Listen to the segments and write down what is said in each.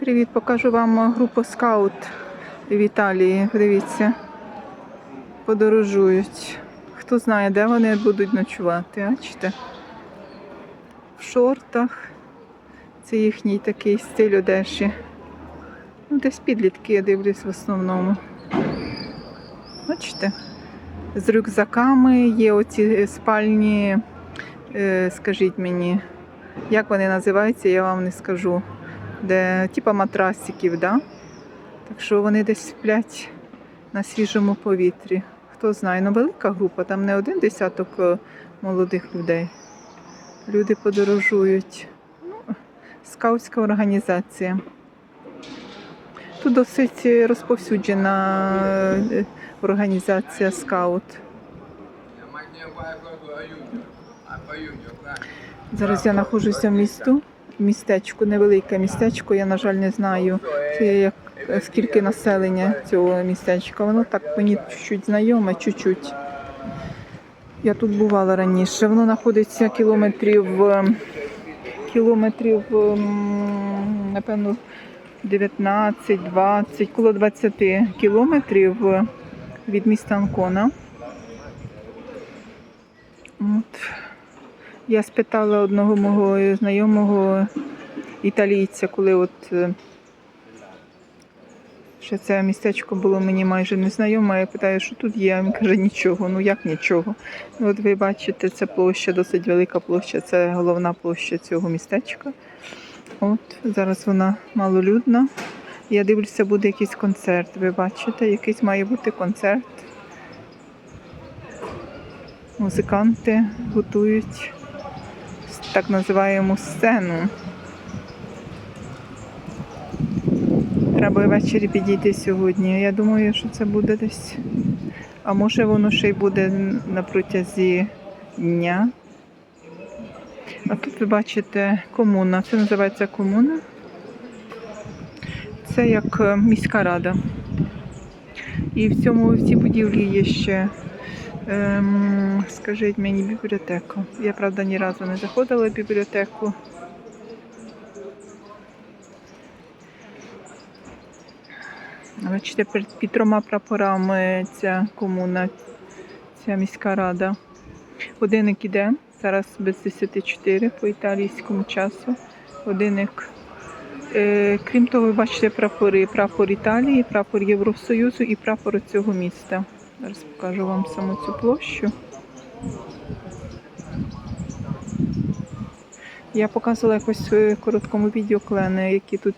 Привіт, покажу вам групу скаут в Італії. Дивіться, подорожують. Хто знає, де вони будуть ночувати, бачите? В шортах. Це їхній такий стиль одежі. Ну, десь підлітки, я дивлюсь в основному. Бачите? З рюкзаками є оці спальні, е, скажіть мені, як вони називаються, я вам не скажу. Де типа матрасиків, да? Так що вони десь сплять на свіжому повітрі. Хто знає, ну велика група, там не один десяток е, молодих людей. Люди подорожують. Ну, скаутська організація. Тут досить розповсюджена е, організація скаут. Зараз я знаходжуся в місту, містечку, невелике містечко. Я, на жаль, не знаю, як, скільки населення цього містечка. Воно так мені чуть знайоме, чуть-чуть. Я тут бувала раніше. Воно знаходиться кілометрів, е, кілометрів, напевно, 19-20, коло 20 кілометрів е, від міста Анкона. От. Я спитала одного мого знайомого італійця, коли от ще це містечко було мені майже незнайоме. Я питаю, що тут є. Він каже, нічого. Ну як нічого. От ви бачите, це площа, досить велика площа, це головна площа цього містечка. От зараз вона малолюдна. Я дивлюся, буде якийсь концерт. Ви бачите, якийсь має бути концерт. Музиканти готують так називаємо сцену. Треба ввечері підійти сьогодні. Я думаю, що це буде десь. А може воно ще й буде на протязі дня. А тут ви бачите комуна. Це називається комуна. Це як е, міська рада. І в цьому в цій будівлі є ще Ем, скажіть мені бібліотеку. Я, правда, ні разу не заходила в бібліотеку. Бачите, під, трьома прапорами ця комуна, ця міська рада. Годинник іде. Зараз без 10.04 по італійському часу. Годинник. Е, крім того, ви бачите прапори. Прапор Італії, прапор Євросоюзу і прапор цього міста. Зараз покажу вам саму цю площу. Я показувала якось в короткому відео клени, які тут,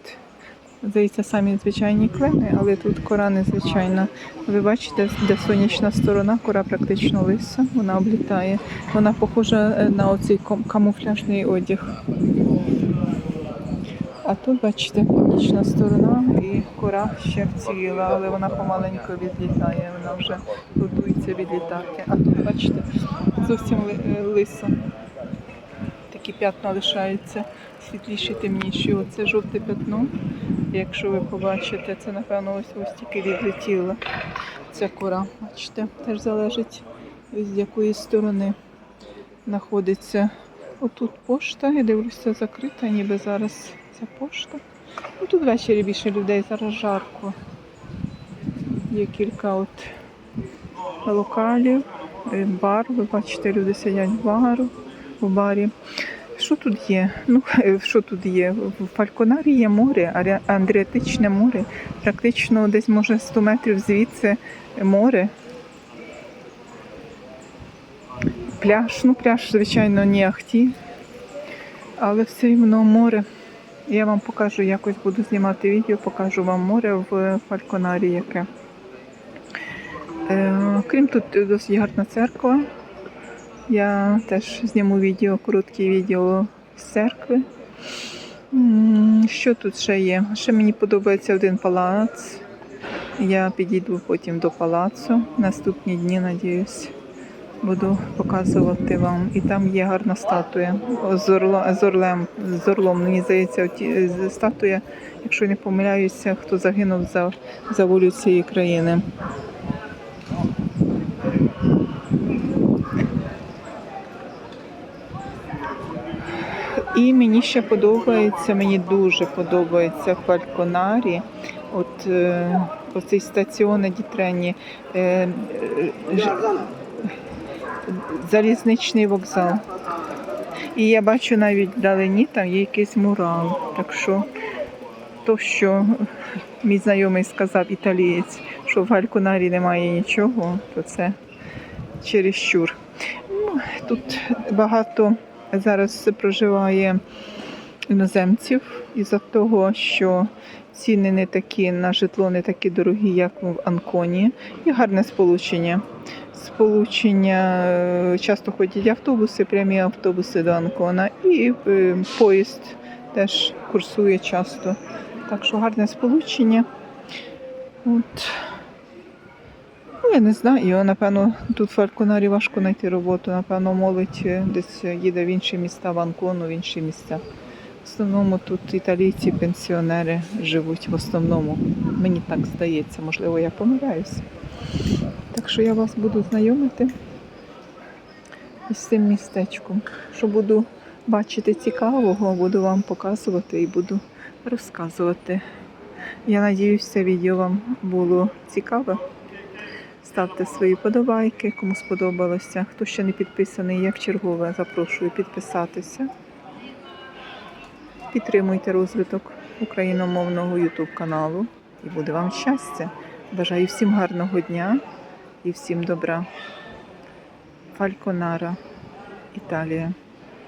здається, самі звичайні клени, але тут кора незвичайна. Ви бачите, де сонячна сторона, кора практично лиса, вона облітає. Вона похожа на оцей камуфляжний одяг. А тут, бачите, північна сторона і кора ще вціліла, але вона помаленьку відлітає, вона вже готується відлітати. А тут, бачите, зовсім е, лисо. Такі п'ятна лишаються, світліші, темніші. Оце жовте п'ятно. Якщо ви побачите, це напевно ось ось тільки відлетіла ця кора. Бачите, теж залежить з якої сторони знаходиться. Отут пошта, я дивлюся, закрита, ніби зараз ця пошта. Ну, тут ввечері більше людей, зараз жарко. Є кілька от локалів, е, бар. Ви бачите, люди сидять в бару, в барі. Що тут є? Ну, е, що тут є? В Фальконарі є море, Адріатичне море. Практично десь може 100 метрів звідси море. Пляж, ну пляж, звичайно, не ахті, але все рівно море. Я вам покажу, якось буду знімати відео, покажу вам море в Фальконарі яке. Е, крім тут досить гарна церква. Я теж зніму відео, коротке відео з церкви. Що тут ще є? Ще мені подобається один палац. Я підійду потім до палацу. Наступні дні, надіюсь, буду показувати вам. І там є гарна статуя з, орло, з, орлем, з орлом. Мені здається, оті- статуя, якщо не помиляюся, хто загинув за, за волю цієї країни. І мені ще подобається, мені дуже подобається Фальконарі. От е, оцей стаціони дітрені. Залізничний вокзал. І я бачу навіть вдалині там є якийсь мурал. Так що то, що мій знайомий сказав італієць, що в Галькунарі немає нічого, то це чересчур. Ну, тут багато зараз проживає іноземців із-за того, що ціни не такі на житло не такі дорогі, як в Анконі, і гарне сполучення. Сполучення е, часто ходять автобуси, прямі автобуси до Анкона, і е, поїзд теж курсує часто. Так що гарне сполучення. От. Ну, я не знаю, напевно, тут в Фальконарі важко знайти роботу. Напевно, молодь е, десь їде в інші міста, в Анкону, в інші місця. В основному тут італійці, пенсіонери живуть в основному. Мені так здається, можливо, я помиляюся. Так що я вас буду знайомити із цим містечком. Що буду бачити цікавого, буду вам показувати і буду розказувати. Я надіюсь, це відео вам було цікаве. Ставте свої подобайки, кому сподобалося. Хто ще не підписаний, як чергове, запрошую підписатися. Підтримуйте розвиток україномовного YouTube каналу і буде вам щастя. Бажаю всім гарного дня і всім добра. Фальконара, Італія.